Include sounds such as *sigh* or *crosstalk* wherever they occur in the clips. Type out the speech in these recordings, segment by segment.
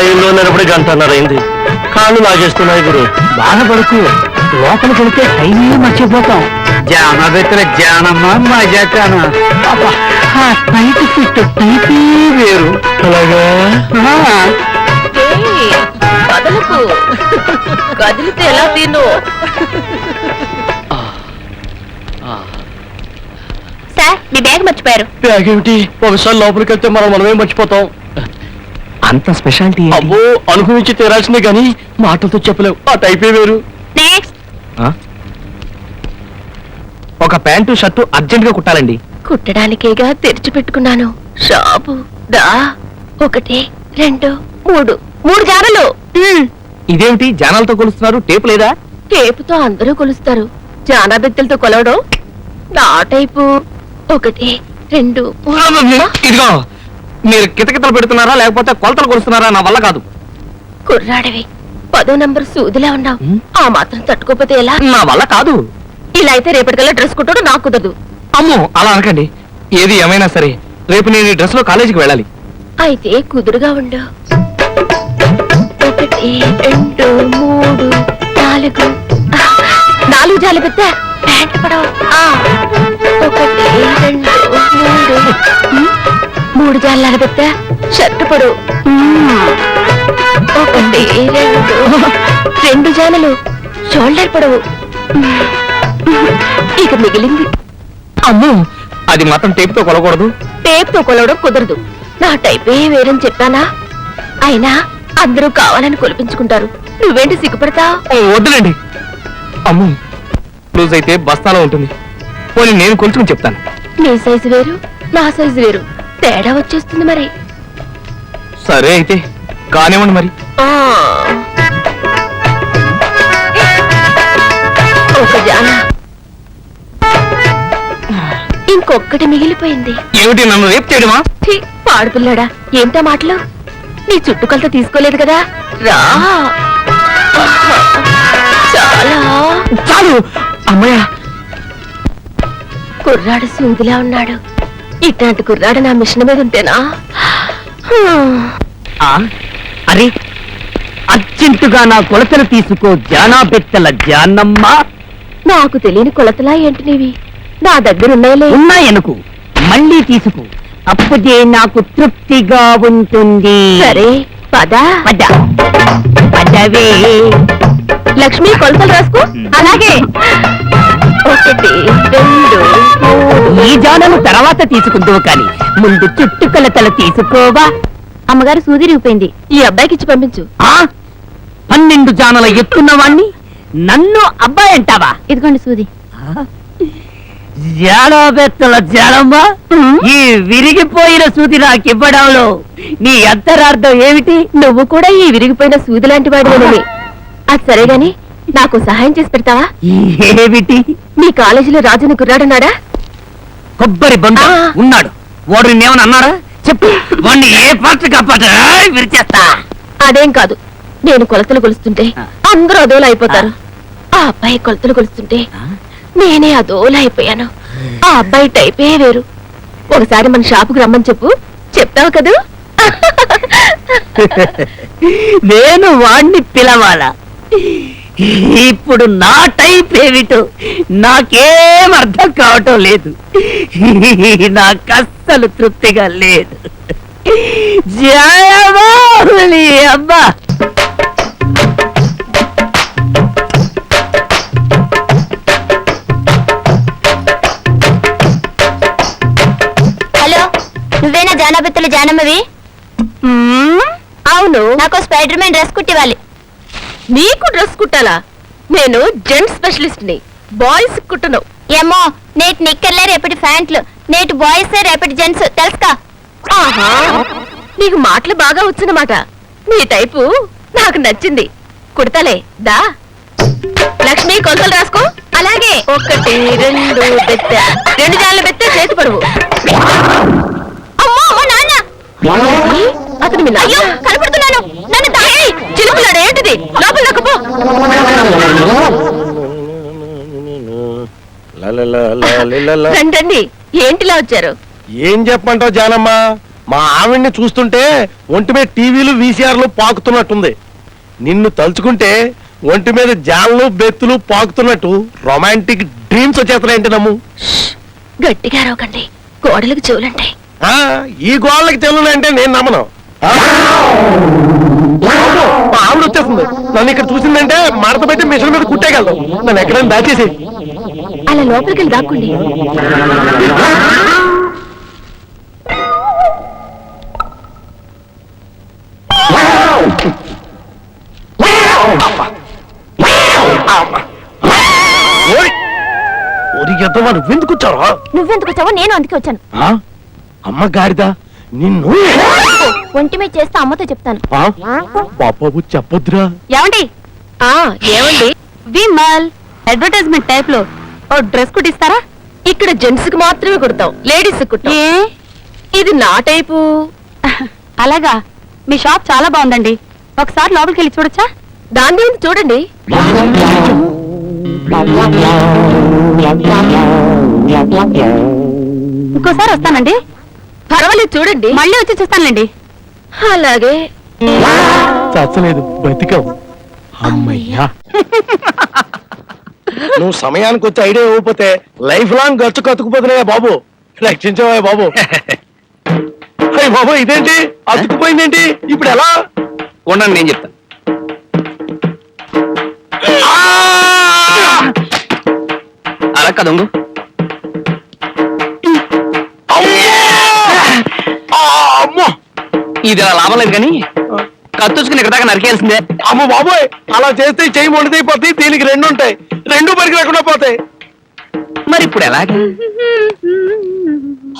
లైన్లో నిలబడి గంటన్నర అయింది కాళ్ళు లాగేస్తున్నాయి గురు. బాధపడుకు. లోపలికి వెళ్తే టైమే మర్చిపోతాం. జాన బెత్తల జానమ్మ టైట్ ఫిట్ టైపే వేరు. అలాగా? కదలకు కదిలితే ఎలా తిను సార్ మీ బ్యాగ్ మర్చిపోయారు. బ్యాగ్ ఏమిటి? ఒకసారి లోపలికి వెళ్తే మనం మనమే మర్చిపోతాం. అంత స్పెషాలిటీ అబ్బో అనుభవించి తీరాల్సిందే కానీ మాటలతో చెప్పలేవు. ఆ టైపే వేరు. ఒక ప్యాంటు షర్టు అర్జెంట్గా కుట్టాలండి. కుట్టడానికేగా తెరిచి పెట్టుకున్నాను. షాపు దా ఒకటి రెండు మూడు. మూడు జానలు. ఇదేమిటి? జానాలతో కొలుస్తున్నారు? టేపు లేదా? టేపుతో అందరూ కొలుస్తారు. జానా బెత్తలతో కొలవడం నా టైపు. ఒకటి రెండు. ఇదిగో. మీరు కితకితలు పెడుతున్నారా లేకపోతే కొలతలు కొలుస్తున్నారా నా వల్ల కాదు. కుర్రాడివి పదో నంబర్ సూదిలా ఉన్నావు. ఆ మాత్రం తట్టుకోపోతే ఎలా? నా వల్ల కాదు. ఇలా అయితే రేపటికల్లా డ్రెస్ కుట్టడం నాకు కుదరదు. అమ్మో అలా అనకండి. ఏది ఏమైనా సరే రేపు నేను ఈ డ్రెస్లో కాలేజీకి వెళ్ళాలి. అయితే కుదురుగా ఉండు. ఒకటి రెండు మూడు నాలుగు. నాలుగు జాలి పెద్ద. ప్యాంట్ పడవ. ఆ, ఒకటి రెండు మూడు. మూడు జాల పెద్ద షర్ట్ ఉమ్, ఒకటి రెండు రెండు జానలు షోల్డర్ పొడవు. ఇక మిగిలింది. అమ్మో అది మాత్రం టేపుతో కొలకూడదు టేప్తో కొలవడం కుదరదు. నా టైపే వేరని చెప్పానా? అయినా అందరూ కావాలని కొలిపించుకుంటారు. నువ్వేంటి సిగ్గుపడతా వద్దులేండి. అమ్మో లూజ్ అయితే బస్తాలో ఉంటుంది. పోనీ నేను కొలుచుకుని చెప్తాను. నీ సైజు వేరు నా సైజు వేరు. తేడా వచ్చేస్తుంది మరి. సరే అయితే కానివ్వండి మరి. ఆ. ఒక జాన. ఇంకొక్కటి మిగిలిపోయింది. ఏమిటి నన్ను రేపు చేయడమా? పాడుపిల్లాడా ఏంటా మాటలు? నీ చుట్టుకొలత తీసుకోలేదు కదా? రా. చాలా. చాలు! అమ్మయ్య! కుర్రాడు సూదిలా ఉన్నాడు. ఇట్లాంటి కుర్రాడు నా మిషన్ మీద ఉంటేనా? అరే అర్జెంటుగా నా కొలతలు తీసుకో జానా బెత్తల జానమ్మ. నాకు తెలియని కొలతలా ఏంటి నీవి? నా దగ్గర ఉన్నాయిలే. ఉన్నాయనుకు మళ్ళీ తీసుకో. అప్పుడే నాకు తృప్తిగా ఉంటుంది. సరే పదా. పద. పదవే. లక్ష్మి కొలతలు రాసుకో. అలాగే. ఒకటి రెండు మూడు. ఈ జానము తర్వాత తీసుకుందువు కాని ముందు చుట్టు కొలతలు తీసుకోవా? అమ్మగారు సూది రిగిపోయింది ఈ అబ్బాయికి ఇచ్చి పంపించు. ఆ? పన్నెండు జానల ఎత్తున్నవాణ్ణి నన్ను అబ్బాయి అంటావా? ఇదిగోండి సూది. జాడబెత్తల జాడమ్మ ఈ విరిగిపోయిన సూది నాకివ్వడంలో నీ అంతరార్థం ఏమిటి? నువ్వు కూడా ఈ విరిగిపోయిన సూది లాంటి వాడివేనని అది సరే గాని నాకు సహాయం చేసి పెడతావా? ఏమిటి? మీ కాలేజీలో రాజుని కుర్రాడున్నాడా కొబ్బరి ఆ. ఉన్నాడు. వాడు నిన్నేమని అన్నారా చెప్పు. వాడిని ఏ పాత్ర కాపాట విరిచేస్తా. అదేం కాదు. నేను కొలతలు కొలుస్తుంటే. అందరూ అదోలా అయిపోతారు. ఆ అబ్బాయి కొలతలు కొలుస్తుంటే నేనే అదోలా అయిపోయాను. ఆ అబ్బాయి టైపే వేరు. ఒకసారి మన షాపుకి రమ్మని చెప్పు. చెప్తావు కదూ? *laughs* నేను వాణ్ణి పిలవాలా. ఇప్పుడు నా టైప్ ఏమిటో నాకేం అర్థం కావటం లేదు. నాకు అస్సలు తృప్తిగా లేదు. అబ్బా! హలో నువ్వేనా జానబెత్తుల జానమ్మవి? అవును నాకు స్పైడర్ మ్యాన్ డ్రెస్ కుట్టివ్వాలి. నీకు డ్రెస్ కుట్టాలా? నేను జెంట్స్ స్పెషలిస్ట్ని బాయ్స్ కుట్టను. ఏమో నేటి నిక్కర్లే రేపటి ప్యాంట్లు. నేటి బాయ్స్ రేపటి జెంట్స్. తెలుసుకా? ఆహా! నీకు మాటలు బాగా వచ్చినమాట. నీ టైపు నాకు నచ్చింది. కుడతలే దా. లక్ష్మి కొలతలు రాసుకో. అలాగే. ఒకటి రెండు బెత్త. రెండు జాన్ల బెత్త చేతి పడువు. అమ్మో అమ్మో నాన్న? అతను మీ అయ్యో కనపడుతున్నాను. నన్ను ఏంటిది? లోపల నొక్కపో లలలలలిలల. రండి రండి ఏంటిలా వచ్చారు? ఏం చెప్పమంటావు జానమ్మ? మా ఆవిడ్ని చూస్తుంటే ఒంటి మీద టీవీలు వీసీఆర్లు పాకుతున్నట్టుంది. నిన్ను తలుచుకుంటే ఒంటి మీద జాన్లు బెత్తులు పాకుతున్నట్టు రొమాంటిక్ డ్రీమ్స్ వచ్చేస్తున్నాయంటే నమ్ము. గట్టిగా అరవకండి. గోడలకు చెవులంటే. ఈ గోళ్ళకి చెల్లునంటే నేను నమ్మను. మా ఆవిడ వచ్చేస్తుంది నన్ను ఇక్కడ చూసిందంటే మడత పెట్టి మిషన్ మీద కుట్టేయగలదు నన్ను ఎక్కడైనా దాచేసి అలా లోపలికి వెళ్ళి దాక్కోండి నువ్వెందుకు వచ్చావా నేను అందుకే వచ్చాను. ఆ? అమ్మ గాడిద నిన్ను ఒంటి మీద చేస్తే అమ్మతో చెప్తాను. ఆ? పాపపు చెప్పొద్దురా. ఏమండి? ఆ ఏమండి? విమల్. అడ్వర్టైజ్మెంట్ టైప్లో ఓ డ్రెస్ కుట్టిస్తారా? ఇక్కడ జెంట్స్కి మాత్రమే కుడతాం లేడీస్ కుట్టాం. ఏ? ఇది నా టైపు. అలాగా? మీ షాప్ చాలా బాగుందండి. ఒకసారి లోపలికి వెళ్ళి చూడొచ్చా? దాన్ని ఉంది చూడండి. *laughs* ఇంకోసారి వస్తానండి. పర్వాలేదు చూడండి. మళ్ళీ వచ్చి చూస్తానులేండి. అలాగే. చచ్చలేదు బతికావు. అమ్మయ్యా. నువ్వు సమయానికి వచ్చి ఐడియా ఇవ్వకపోతే లైఫ్ లాంగ్ గచ్చు కతుకుపోతున్నాయా బాబు? రక్షించవా బాబు? అయ్య బాబు ఇదేంటి? అతుకుపోయిందేంటి ఇప్పుడు ఎలా? ఉండండి నేను చెప్తాను అలా కదంగు ఇది అలా లాభం లేదు కానీ కత్తుచుకుని ఇక్కడ దాకా నరికేయాల్సిందే. అమ్మ బాబోయ్ అలా చేస్తే చెయ్యి మొండిదైపోతాయి దీనికి రెండు ఉంటాయి. రెండు పరికి రాకుండా పోతాయి. మరి ఇప్పుడు ఎలాగా?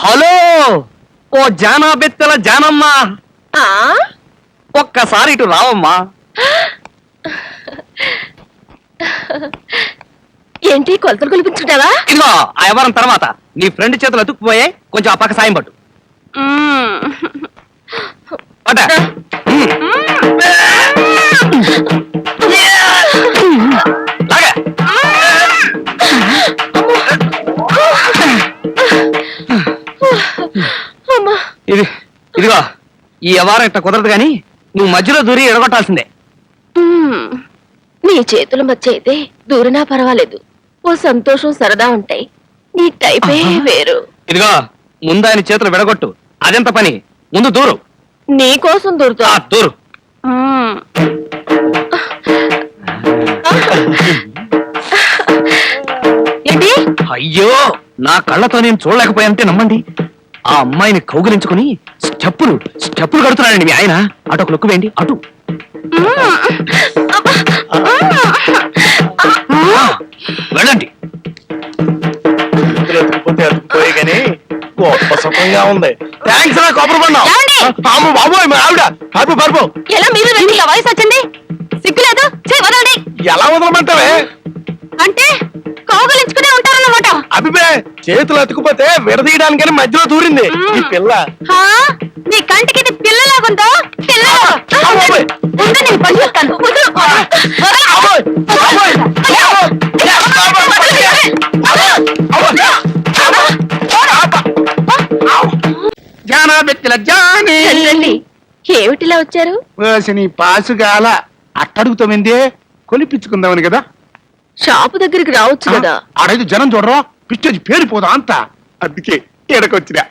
హలో ఓ జానా బెత్తల జానమ్మా. ఆ? ఒక్కసారి ఇటు రావమ్మా. ఏంటి కొలతలు కొలిపించుకుంటావా ఇదిగో ఆ వ్యవహారం తర్వాత. నీ ఫ్రెండ్ చేతులు అతుక్కుపోయే కొంచెం ఆ పక్క సాయం పట్టు. ఇది ఇదిగో ఈ వ్యవహారం ఇట్లా కుదరదు కానీ నువ్వు మధ్యలో దూరి ఎడగొట్టాల్సిందే. నీ చేతుల మధ్య అయితే దూరనా పర్వాలేదు. ఓ సంతోషం సరదా ఉంటాయి. నీ టైపే వేరు. ఇదిగో ముందు ఆయన చేతులు విడగొట్టు. అదెంత పని? ముందు దూరు. నీ కోసం దూరుతా. ఆ, దూరు. ఏంటి? అయ్యో నా కళ్ళతో నేను చూడలేకపోయానంటే నమ్మండి. ఆ అమ్మాయిని కౌగిలించుకుని స్టెప్పులు స్టెప్పులు కడుతున్నాడండి మీ ఆయన. అటు ఒక లుక్కు వేయండి అటు. ఆ, వెళ్ళండి. అతుకుపోయి కానీ గొప్ప సుఖంగా ఉంది థ్యాంక్స్ రా కొబ్బరి బండం ఏమండి? అమ్మ బాబోయ్ మా ఆవిడ పరుపు పరుపు ఎలా మీరు రండి. ఇంత వయసు వచ్చింది సిగ్గులేదు చెయ్ వదలండి ఎలా వదలమంటావే అంటే కౌగులించుకునే ఉంటారన్నమాట అభిపే చేతులు అతుకుపోతే విడదీయడానికని మధ్యలో దూరింది ఈ పిల్ల హా? నీ కంటికి ఇది పిల్లలాగుందో పిల్ల అమ్మోయ్. ఉండు, నేను పని చెప్తాను వదలు. వదలు. అమ్మోయ్! అమ్మోయ్! ఏమిటిలా వచ్చారు? నీ పాసుగాల అట్టడుగుతామిందే కొలిపించుకుందామని కదా. షాపు దగ్గరికి రావచ్చు కదా. ఆడైదు జనం చూడరా పిచ్చేది పేరిపోదా అంత. అందుకే ఎడకొచ్చినా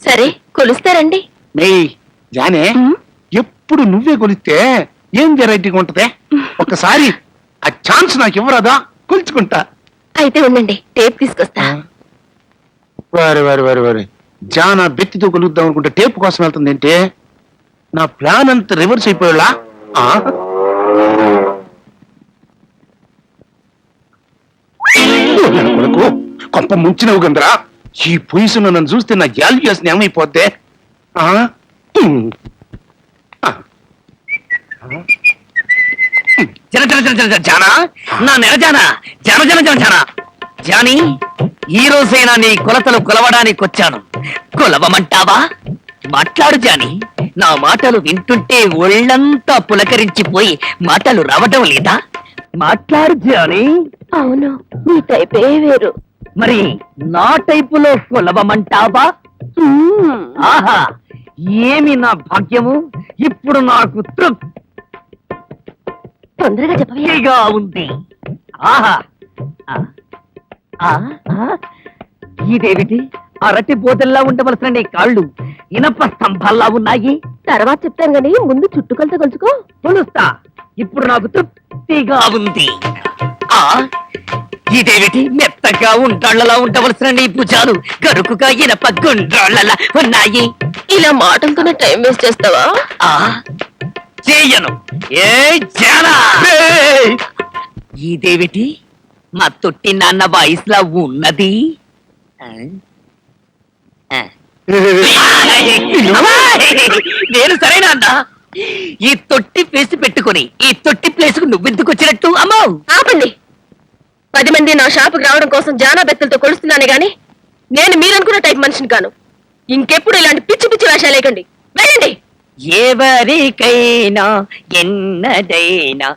సరే కొలుస్తారండి. మే జానే ఎప్పుడు నువ్వే కొలిస్తే ఏం వెరైటీగా ఉంటదే? ఒకసారి ఆ ఛాన్స్ నాకు ఇవ్వరాదా? కొలుచుకుంటా. అయితే ఉండండి టేప్ తీసుకొస్తా. వారి వారి వారి వారి. జానా బెత్తితో కొలుద్దాం అనుకుంటే టేప్ కోసం వెళ్తుంది ఏంటి నా ప్లాన్ అంతా రివర్స్ అయిపోయాలా? ఆ? కొడుకు? కొంప ముంచినవు గందరా. ఈ పొయ్యిసున్న నన్ను చూస్తే నా వాల్యూస్ ఏమైపోద్దే ఆ. జన జన జన జన జానా. నా నెల జానా. జన జన జన జానా. జాని ఈ రోజైనా నీ కొలతలు కొలవడానికి వచ్చాను. కొలవమంటావా? మాట్లాడు జాని. నా మాటలు వింటుంటే ఒళ్ళంతా పులకరించిపోయి మాటలు రావటం లేదా? మాట్లాడు జాని. అవును నీ టైపే వేరు. మరి నా టైపులో కొలవమంటావా? ఆహా ఏమి నా భాగ్యము? ఇప్పుడు నాకు తొందరగా చెప్పవే తృప్తిగా ఉంది. ఆహా. ఆ, ఆ, ఆ, ఇదేమిటి? అరటి బోదల్లా ఉండవలసిన నీ కాళ్ళు. ఇనప స్తంభాల్లా ఉన్నాయి. తర్వాత చెప్తాను గానీ ముందు చుట్టుకొలత కొలుచుకో కొలుస్తా. ఇప్పుడు నాకు తృప్తిగా ఉంది. ఆ ఇదేమిటి? మెత్తగా ఉంటాళ్ళలా ఉండవలసిన నీ భుజాలు గరుకుగా ఇనప గుండ్రాళ్ళలా ఉన్నాయి. ఇలా మాటలతోనే టైం వేస్ట్ చేస్తావా? ఆ చేయను. ఏ జానా. ఇదేమిటి? మా తొట్టి నాన్న వయసులా ఉన్నది. ఆ? ఆ. *laughs* నేను సరేనా అన్నా? ఈ తొట్టి ప్లేస్ పెట్టుకొని ఈ తొట్టి ప్లేస్కు నువ్వెందుకు వచ్చినట్టు? అమ్మో! ఆపండి. పది మంది నా షాపుకి రావడం కోసం జానా బెత్తలతో కొలుస్తున్నాను గాని నేను మీరనుకున్న టైప్ మనిషిని కాను. ఇంకెప్పుడు ఇలాంటి పిచ్చి పిచ్చి వేషాలు లేకండి వెళ్ళండి. ఎవరికైనా ఎన్నదైనా